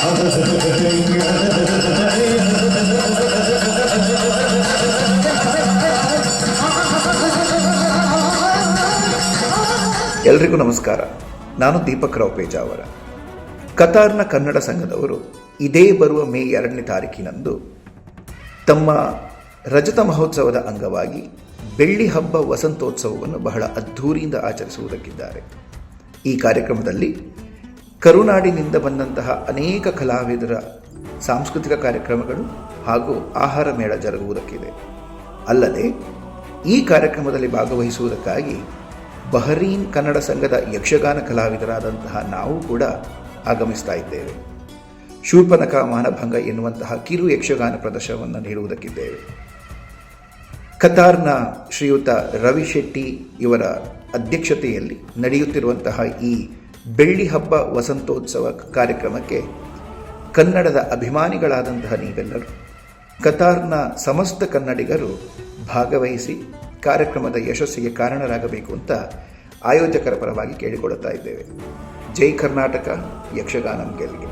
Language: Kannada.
ಎಲ್ರಿಗೂ ನಮಸ್ಕಾರ. ನಾನು ದೀಪಕ್ ರಾವ್ ಪೇಜಾವರ ಕತಾರ್ನ ಕನ್ನಡ ಸಂಘದವರು ಇದೇ ಬರುವ ಮೇ ಎರಡನೇ ತಾರೀಕಿನಂದು ತಮ್ಮ ರಜತ ಮಹೋತ್ಸವದ ಅಂಗವಾಗಿ ಬೆಳ್ಳಿ ಹಬ್ಬ ವಸಂತೋತ್ಸವವನ್ನು ಬಹಳ ಅದ್ಧೂರಿಯಿಂದ ಆಚರಿಸುವುದಕ್ಕಿದ್ದಾರೆ. ಈ ಕಾರ್ಯಕ್ರಮದಲ್ಲಿ ಕರುನಾಡಿನಿಂದ ಬಂದಂತಹ ಅನೇಕ ಕಲಾವಿದರ ಸಾಂಸ್ಕೃತಿಕ ಕಾರ್ಯಕ್ರಮಗಳು ಹಾಗೂ ಆಹಾರ ಮೇಳ ಜರುಗುವುದಕ್ಕಿದೆ. ಅಲ್ಲದೆ, ಈ ಕಾರ್ಯಕ್ರಮದಲ್ಲಿ ಭಾಗವಹಿಸುವುದಕ್ಕಾಗಿ ಬಹರೀನ್ ಕನ್ನಡ ಸಂಘದ ಯಕ್ಷಗಾನ ಕಲಾವಿದರಾದಂತಹ ನಾವು ಕೂಡ ಆಗಮಿಸ್ತಾ ಇದ್ದೇವೆ. ಶೂರ್ಪನಕ ಮಾನಭಂಗ ಎನ್ನುವಂತಹ ಕಿರು ಯಕ್ಷಗಾನ ಪ್ರದರ್ಶನವನ್ನು ನೀಡುವುದಕ್ಕಿದ್ದೇವೆ. ಕತಾರ್ನ ಶ್ರೀಯುತ ರವಿ ಶೆಟ್ಟಿ ಇವರ ಅಧ್ಯಕ್ಷತೆಯಲ್ಲಿ ನಡೆಯುತ್ತಿರುವಂತಹ ಈ ಬೆಳ್ಳಿ ಹಬ್ಬ ವಸಂತೋತ್ಸವ ಕಾರ್ಯಕ್ರಮಕ್ಕೆ ಕನ್ನಡದ ಅಭಿಮಾನಿಗಳಾದಂತಹ ನೀವೆಲ್ಲರೂ, ಕತಾರ್ನ ಸಮಸ್ತ ಕನ್ನಡಿಗರು ಭಾಗವಹಿಸಿ ಕಾರ್ಯಕ್ರಮದ ಯಶಸ್ಸಿಗೆ ಕಾರಣರಾಗಬೇಕು ಅಂತ ಆಯೋಜಕರ ಪರವಾಗಿ ಕೇಳಿಕೊಳ್ಳುತ್ತಾ ಇದ್ದೇವೆ. ಜೈ ಕರ್ನಾಟಕ, ಯಕ್ಷಗಾನಂ ಗೆಲ್ಗೆ